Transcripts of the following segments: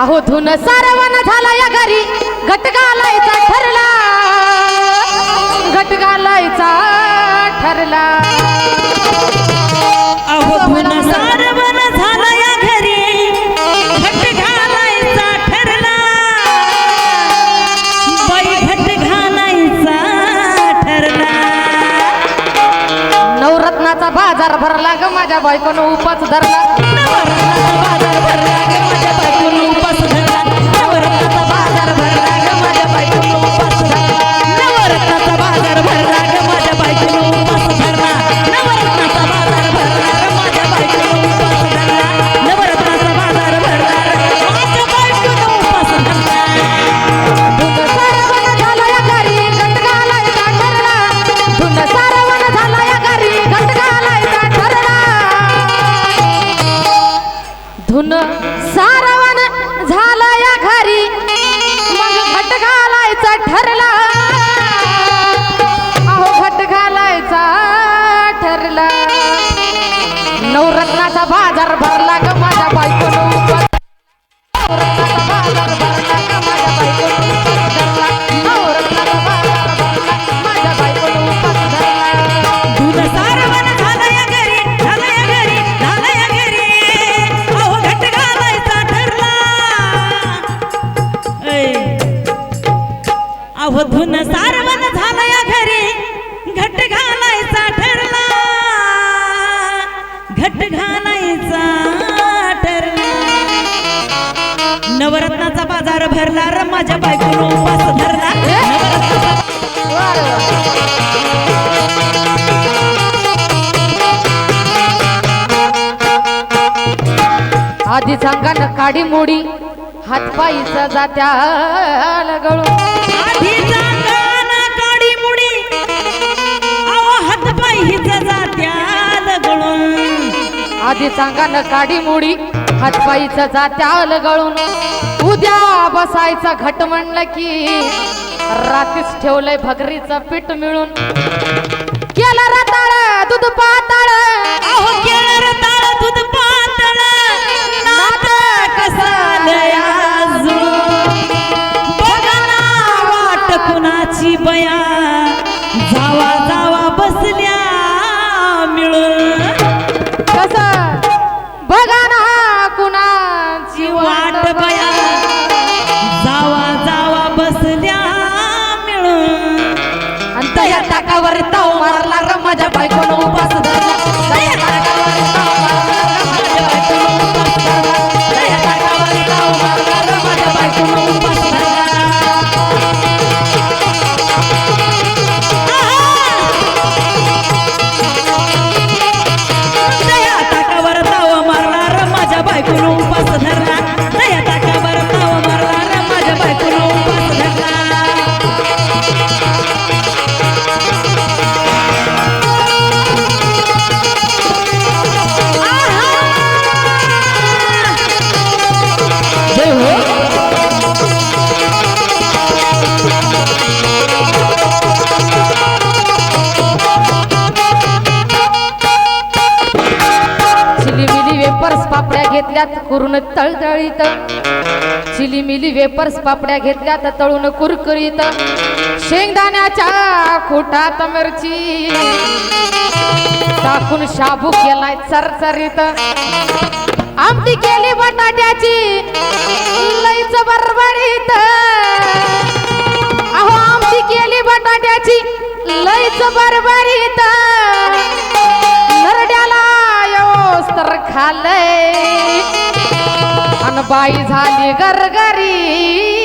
अहो धुन सारवण झाला या घरी. घट घालायचा ठरला. घट घालायचा ठरला. अहो धुन सारवण झाला या घरी. घट घालायचा ठरला. बाई घट घालायचा ठरला. नवरत्नाचा बाजार भरला ग माझ्या बायकोनं उपास धरला. धुन सारवण झालं या घरी. मग घट घालायचा ठरला. अहो घट घालायचा ठरला. नवरत्नाचा बाजार भरला. नवरत्नाचा बाजार भरला र माझ्या बायकोनं उपास धरला नवरत्नाचा आधी सांगानं काडी मोडी हातपायीचा जात्या लगळून. आधीचा गाणं काडी मुडी हिच जात्या लगळून. आधी सांगानं काडी मोडी हातपायीचा जात्या लगळून. उद्या बसायचा घट म्हणलं की रात्रीच ठेवलंय भगरीचं पीठ मिळून. केलं रताळ दूध पाताळ. अहो केळर दूध पातळ. नात कसालय अजून. बघा वाट कुणाची बया. घेतल्यात कुरून तळतळीत. चिलीमिली वेपर्स पापड्या घेतल्यात तळून कुरकुरीत. शेंगदाण्याच्या खोटात मिरची. टाकून शाबू केलाय चरचरीत. आमटी केली बटाट्याची. लईच बरबडीत. अहो आमटी केली बटाट्याची. लईच बरबडीत. खाल्लंय अन बाई झाली गरगरीत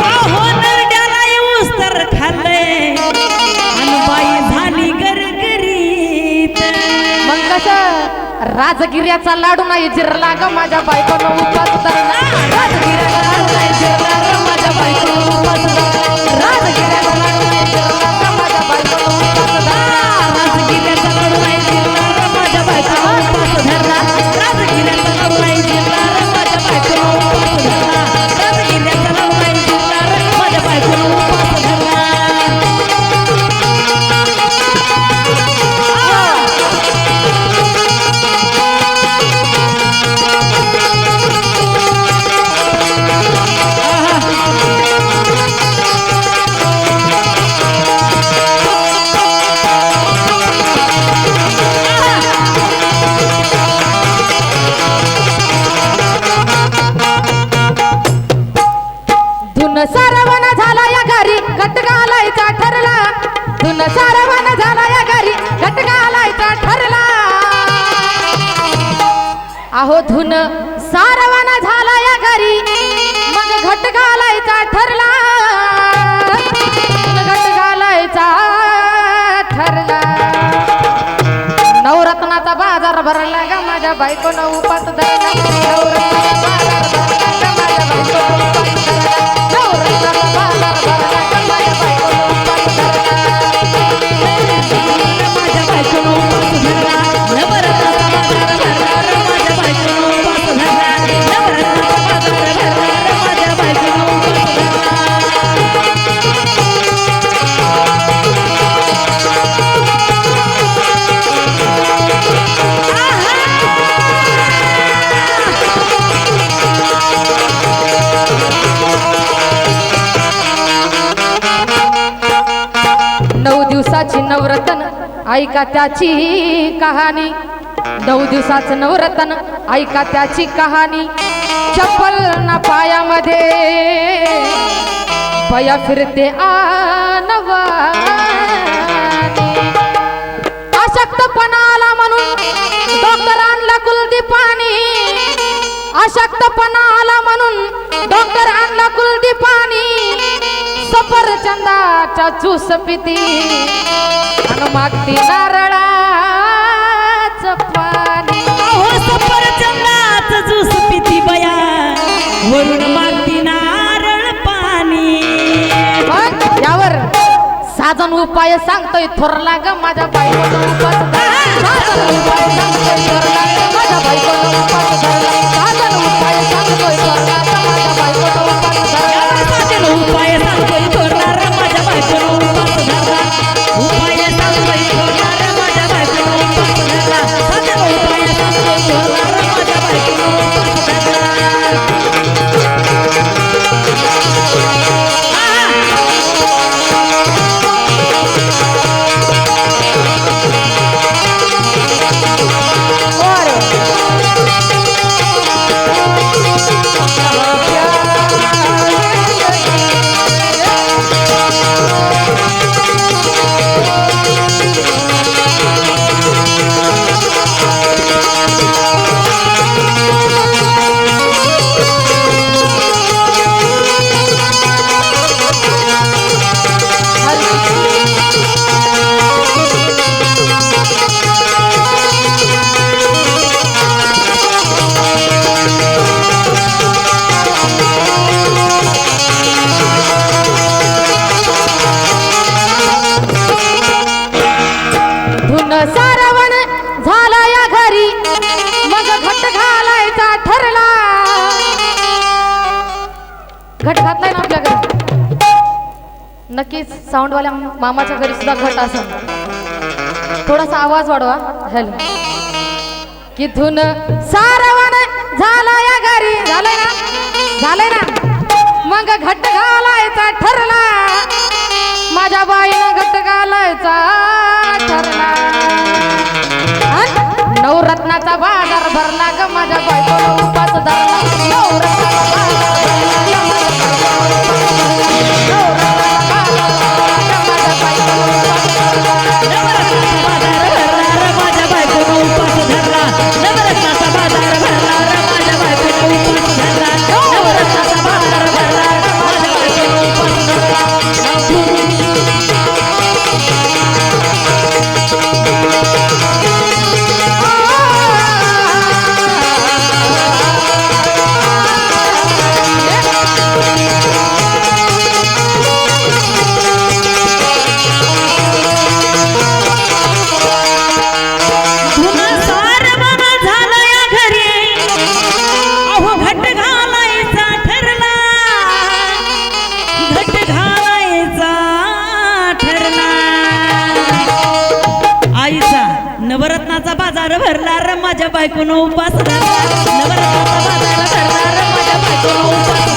अहो नरड्याला येऊस तर खाल्लंय. आणि बाई झाली गरगरीत मग कसं? राजगिऱ्याचा लाडू नाही जिरला ग माझ्या बायकोनं उपास धरला राजगिऱ्याचा अहो धुन सारवाना झाला या घरी. मग घट घालायचा ठरला. घट घालायचा ठरला. नवरत्नाचा बाजार भरला ग माझ्या बायकोनं उपास ऐका त्याची कहाणी. नऊ दिवसाचं नवरतन ऐका त्याची कहाणी. चप्पल ना पायामध्ये पया फिरते आनवानी. अशक्तपणा आला म्हणून डॉक्टर आणला कुलदीपानी. अशक्तपणा आला म्हणून डॉक्टर आणला कुलदीपानी. सफरचंदाच्या ज्यूस पिती. आणि मागती नारळाच पाणी. अहो सफरचंदाचं ज्यूस पिती बया. वरून मागती नारळ पाणी. यावर साधन उपाय सांगतोय थोरला ग माझ्या बायकोनं उपास नक्कीच साऊंडवाल्या मामाच्या घरी सुद्धा घट असं थोडासा आवाज वाढवा. हॅलो. किथून? धुन सारवण झाला या घरी. झालंय ना? झालंय ना? मग घट घालायचा ठरला. माझ्या बाईनं घट घालायचा ठरला. नवरत्नाचा बाजार भरला ग माझ्या बायकोला उपास धरला. नवरत्नाचा माझ्या बायकोनं उपास माझ्या बायकोनं उपास